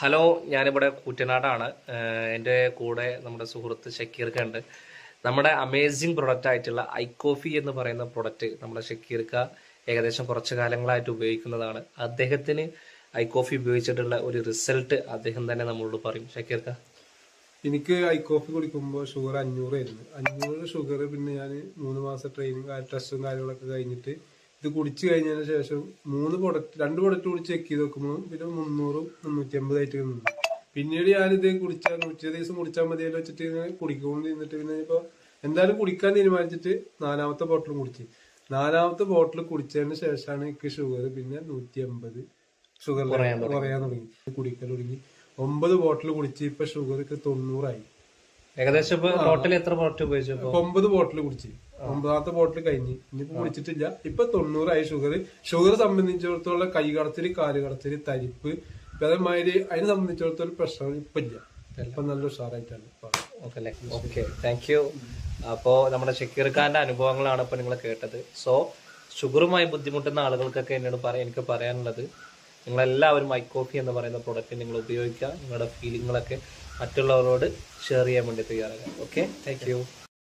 Hello ഞാനിവിടെ കൂറ്റനാടാണ്. എന്റെ കൂടെ നമ്മുടെ സുഹൃത്ത് ഷക്കീർക്ക ഉണ്ട്. നമ്മുടെ അമേസിങ് പ്രൊഡക്റ്റ് ആയിട്ടുള്ള ഐക്കോഫി എന്ന് പറയുന്ന പ്രൊഡക്റ്റ് നമ്മുടെ ഷക്കീർക്ക ഏകദേശം കുറച്ച് കാലങ്ങളായിട്ട് ഉപയോഗിക്കുന്നതാണ്. അദ്ദേഹത്തിന് ഐക്കോഫി ഉപയോഗിച്ചിട്ടുള്ള ഒരു റിസൾട്ട് അദ്ദേഹം തന്നെ നമ്മളോട് പറയും. ഷക്കീർക്ക? എനിക്ക് ഐ കോഫി കുടിക്കുമ്പോൾ ഷുഗർ അഞ്ഞൂറായിരുന്നു. അഞ്ഞൂറ് ഷുഗർ പിന്നെ ഞാൻ മൂന്ന് മാസം ട്രെയിനിങ് ടെസ്റ്റും കാര്യങ്ങളൊക്കെ കഴിഞ്ഞിട്ട് ഇത് കുടിച്ചു കഴിഞ്ഞതിന് ശേഷം മൂന്ന് പ്രൊഡക്റ്റ് രണ്ട് പ്രൊഡക്റ്റ് കൂടി ചെക്ക് ചെയ്ത് നോക്കുമ്പോൾ പിന്നെ മുന്നൂറും മുന്നൂറ്റി അമ്പതായിട്ട് നിന്നു പിന്നീട് ഞാനിത് കുടിച്ചാൽ നൂറ്റി ദിവസം കുടിച്ചാൽ മതിയല്ലോ വെച്ചിട്ട് ഇങ്ങനെ കുടിക്കൊണ്ട് നിന്നിട്ട് പിന്നെ ഇപ്പോൾ എന്തായാലും കുടിക്കാൻ തീരുമാനിച്ചിട്ട് നാലാമത്തെ ബോട്ടിൽ കുടിച്ച്. നാലാമത്തെ ബോട്ടിൽ കുടിച്ചതിന് ശേഷമാണ് എനിക്ക് ഷുഗർ പിന്നെ നൂറ്റി അമ്പത് ഷുഗർ കുറയാൻ തുടങ്ങി. കുടിക്കൽ തുടങ്ങി. ഒമ്പത് ബോട്ടിൽ കുടിച്ച് ഇപ്പൊ ഷുഗർ തൊണ്ണൂറായി. ഏകദേശം എത്ര ഉപയോഗിച്ചു ഇപ്പൊ? ഒമ്പത് ബോട്ടിൽ കുടിച്ച്. ഒമ്പതാമത്തെ ബോട്ടിൽ കഴിഞ്ഞ്. ഇനിയിപ്പോ കുടിച്ചിട്ടില്ല. ഇപ്പൊ തൊണ്ണൂറായി ഷുഗർ ഷുഗർ സംബന്ധിച്ചിടത്തോളം കൈ കടച്ചിൽ കാൽ തരിപ്പ്. അതേമാതിരി അതിനെ സംബന്ധിച്ചിടത്തോളം പ്രശ്നം ഇപ്പൊ ഇല്ല. ഇപ്പൊ നല്ല ഉഷാറായിട്ടാണ്. ഓക്കെ താങ്ക് യു അപ്പോ നമ്മുടെ ഷക്കീർ ഖാന്റെ അനുഭവങ്ങളാണ് ഇപ്പൊ നിങ്ങൾ കേട്ടത്. സോ ഷുഗറുമായി ബുദ്ധിമുട്ടുന്ന ആളുകൾക്കൊക്കെ എന്നോട് പറയാൻ എനിക്ക് പറയാനുള്ളത് നിങ്ങളെല്ലാവരും മൈക്കോഫി എന്ന് പറയുന്ന പ്രൊഡക്റ്റ് നിങ്ങൾ ഉപയോഗിക്കുക. നിങ്ങളുടെ ഫീലിങ്ങുകളൊക്കെ മറ്റുള്ളവരോട് ഷെയർ ചെയ്യാൻ വേണ്ടി തയ്യാറാക്കുക ഓക്കെ താങ്ക് യു